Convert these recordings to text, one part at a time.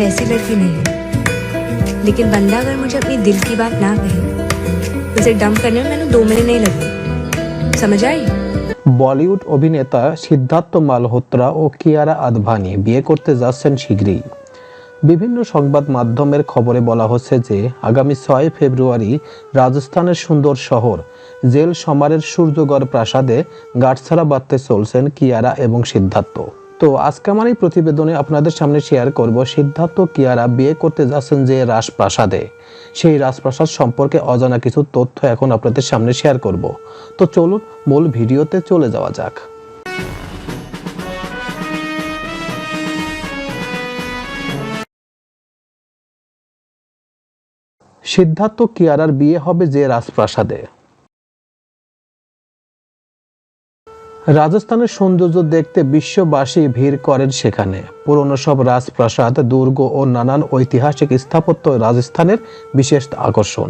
वैसी लड़की नहीं हूँ लेकिन बंदा अगर मुझे अपनी दिल की बात ना कहे उसे डंप करने में मैंने दो महीने नहीं लगे समझ आई বলিউড অভিনেতা সিদ্ধার্থ মালহোত্রা ও কিয়ারা আদভানি বিয়ে করতে যাচ্ছেন শীঘ্রই বিভিন্ন সংবাদ মাধ্যমের খবরে বলা হচ্ছে যে আগামী ছয় ফেব্রুয়ারি রাজস্থানের সুন্দর শহর জেল সমারের সূর্যগড় প্রাসাদে গাঁটছাড়া বাঁধতে চলছেন কিয়ারা এবং সিদ্ধার্থ তো আজকে আমার এই প্রতিবেদনে আপনাদের সামনে শেয়ার করব সিদ্ধার্থ কিয়ারা বিয়ে করতে যাচ্ছেন যে রাজপ্রাসাদে। সেই রাজপ্রাসাদ সম্পর্কে অজানা কিছু তথ্য এখন আপনাদের সামনে শেয়ার করব। তো চলুন মূল ভিডিওতে চলে যাওয়া যাক। সিদ্ধার্থ কিয়ারার বিয়ে হবে যে রাজপ্রাসাদে। রাজস্থানের সৌন্দর্য দেখতে বিশ্ববাসী ভিড় করেন সেখানে। পুরনো সব রাজপ্রাসাদ, দুর্গ ও নানান ঐতিহাসিক স্থাপত্য রাজস্থানের বিশেষ আকর্ষণ।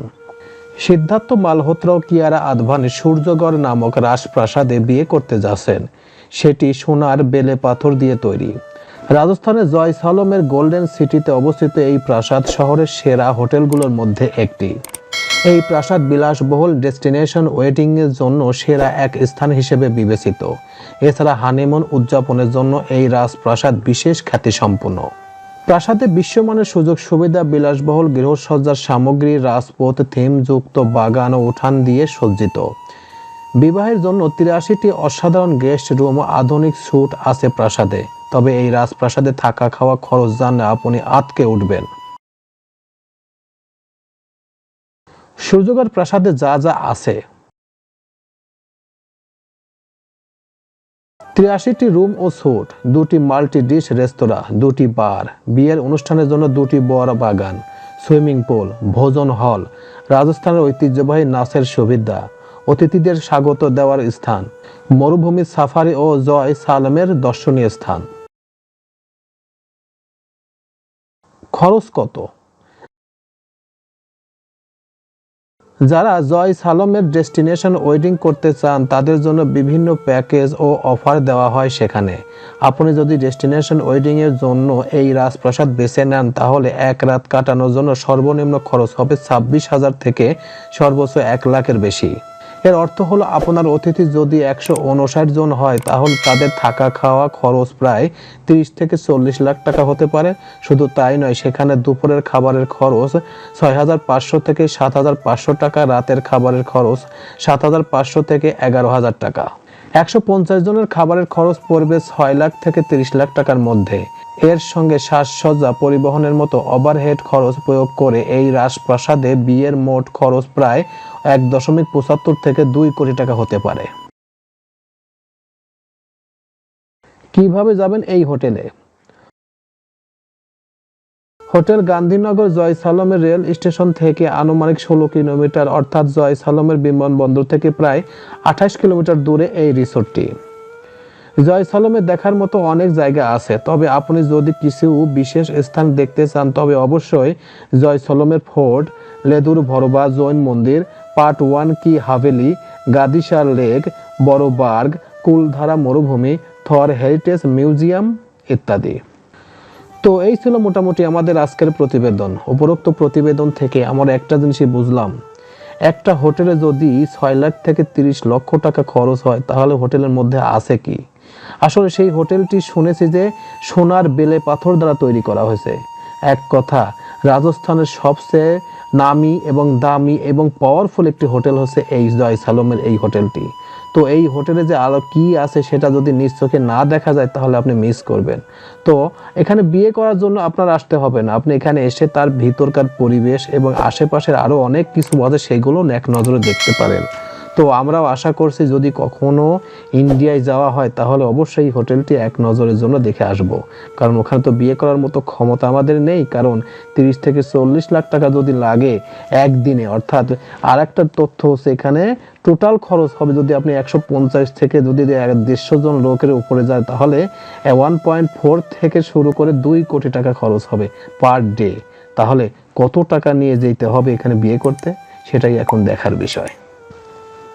সিদ্ধার্থ মালহোত্রা কিয়ারা আদভানি সূর্যগড় নামক রাজপ্রাসাদে বিয়ে করতে যাচ্ছেন। সেটি সোনার বেলে পাথর দিয়ে তৈরি। রাজস্থানের জয়সালমের গোল্ডেন সিটিতে অবস্থিত এই প্রাসাদ শহরের সেরা হোটেলগুলোর মধ্যে একটি। এই প্রাসাদ বিলাসবহুল ডেস্টিনেশন ওয়েটিং এর জন্য সেরা এক স্থান হিসেবে বিবেচিত। এছাড়া হানিমুন উদযাপনের জন্য এই রাজপ্রাসাদ বিশেষ খ্যাতি সম্পন্ন প্রাসাদে বিশ্বমানের সুযোগ সুবিধা, বিলাসবহুল গৃহসজ্জার সামগ্রী, রাজপথ, থিমযুক্ত বাগান ও উঠান দিয়ে সজ্জিত। বিবাহের জন্য তিরাশিটি অসাধারণ গেস্ট রুম ও আধুনিক স্যুট আছে প্রাসাদে। তবে এই রাজপ্রাসাদে থাকা খাওয়া খরচ জানলে আপনি আটকে উঠবেন। সূর্যগড় প্রাসাদে যা যা আছে। তিরাশিটি রুম ও স্যুট, দুটি মাল্টি ডিশ রেস্তোরাঁ, দুটি বার, বিয়ের অনুষ্ঠানের জন্য দুটি বড় বাগান, সুইমিং পুল, ভোজন হল, রাজস্থানের ঐতিহ্যবাহী নাচের সুবিধা, অতিথিদের স্বাগত দেওয়ার স্থান, মরুভূমি সাফারি ও জয় সালমের দর্শনীয় স্থান। খরচ কত? যারা জয় সালমের ডেস্টিনেশন ওয়েডিং করতে চান, তাদের জন্য বিভিন্ন প্যাকেজ ও অফার দেওয়া হয় সেখানে। আপনি যদি ডেস্টিনেশন ওয়েডিংয়ের জন্য এই রাজপ্রাসাদ বেছে নেন, তাহলে এক রাত কাটানোর জন্য সর্বনিম্ন খরচ হবে ছাব্বিশ হাজার থেকে সর্বোচ্চ এক লাখের বেশি। এর অর্থ হলো, আপনার অতিথি যদি একশো উনষাট জন হয়, তাহলে তাদের থাকা খাওয়া খরচ প্রায় তিরিশ থেকে চল্লিশ লাখ টাকা হতে পারে। শুধু তাই নয়, সেখানে দুপুরের খাবারের খরচ ছয় হাজার পাঁচশো থেকে সাত হাজার পাঁচশো টাকা, রাতের খাবারের খরচ সাত হাজার পাঁচশো থেকে এগারো হাজার টাকা। একশো পঞ্চাশ জনের খাবারের খরচ পড়বে ছয় লাখ থেকে তিরিশ লাখ টাকার মধ্যে। এর সঙ্গে সাজসজ্জা পরিবহনের মতো ওভারহেড খরচ প্রয়োগ করে এই রাজপ্রাসাদে বিয়ের মোট খরচ প্রায় এক দশমিক পঁচাত্তর থেকে দুই কোটি টাকা হতে পারে। কীভাবে যাবেন এই হোটেলে? Hotel Gandhinagar Jaisalmer rail station থেকে আনুমানিক ষোলো কিলোমিটার, অর্থাৎ জয়সালমের বিমানবন্দর থেকে প্রায় আঠাশ কিলোমিটার দূরে এই রিসোর্টটি। জয়সালমে দেখার মতো অনেক জায়গা আছে, তবে আপনি যদি কিছু বিশেষ স্থান দেখতে চান, তবে অবশ্যই জয়সলমের ফোর্ট, লেদুর ভরবা, জৈন মন্দির, পার্ট ওয়ান কি হাভেলি গাদিসার লেক, বড় বার্গ, কুলধারা মরুভূমি, থর হেরিটেজ মিউজিয়াম ইত্যাদি। তো এই ছিল মোটামুটি আমাদের আজকের প্রতিবেদন। উপরোক্ত প্রতিবেদন থেকে আমরা একটা জিনিসই বুঝলাম। একটা হোটেলে যদি ছয় লাখ থেকে তিরিশ লক্ষ টাকা খরচ হয়, তাহলে হোটেলের মধ্যে আছে কি? আসলে সেই হোটেলটি শুনেছি যে সোনার বেলে পাথর দ্বারা তৈরি করা হয়েছে। এক কথা, রাজস্থানের সবচেয়ে নামি এবং দামি এবং পাওয়ারফুল একটি হোটেল হচ্ছে এই জয় সালমের এই হোটেলটি। তো এই হোটেলে যে আলো কি আছে সেটা যদি নিজ চোখে না দেখা যায়, তাহলে আপনি মিস করবেন। তো এখানে বিয়ে করার জন্য আপনার আসতে হবে না। আপনি এখানে এসে তার ভিতরকার পরিবেশ এবং আশেপাশের আরও অনেক কিছু আছে, সেগুলো এক নজরে দেখতে পারেন। তো আমরাও আশা করছি যদি কখনো ইন্ডিয়ায় যাওয়া হয়, তাহলে অবশ্যই হোটেলটি এক নজরের জন্য দেখে আসব। কারণ ওখানে তো বিয়ে করার মতো ক্ষমতা আমাদের নেই, কারণ তিরিশ থেকে চল্লিশ লাখ টাকা যদি লাগে একদিনে, অর্থাৎ আর একটা তথ্য হচ্ছে এখানে টোটাল খরচ হবে যদি আপনি একশো পঞ্চাশ থেকে যদি দেড়শো জন লোকের উপরে যায়, তাহলে ওয়ান পয়েন্ট ফোর থেকে শুরু করে দুই কোটি টাকা খরচ হবে পার ডে। তাহলে কত টাকা নিয়ে যেতে হবে এখানে বিয়ে করতে, সেটাই এখন দেখার বিষয়।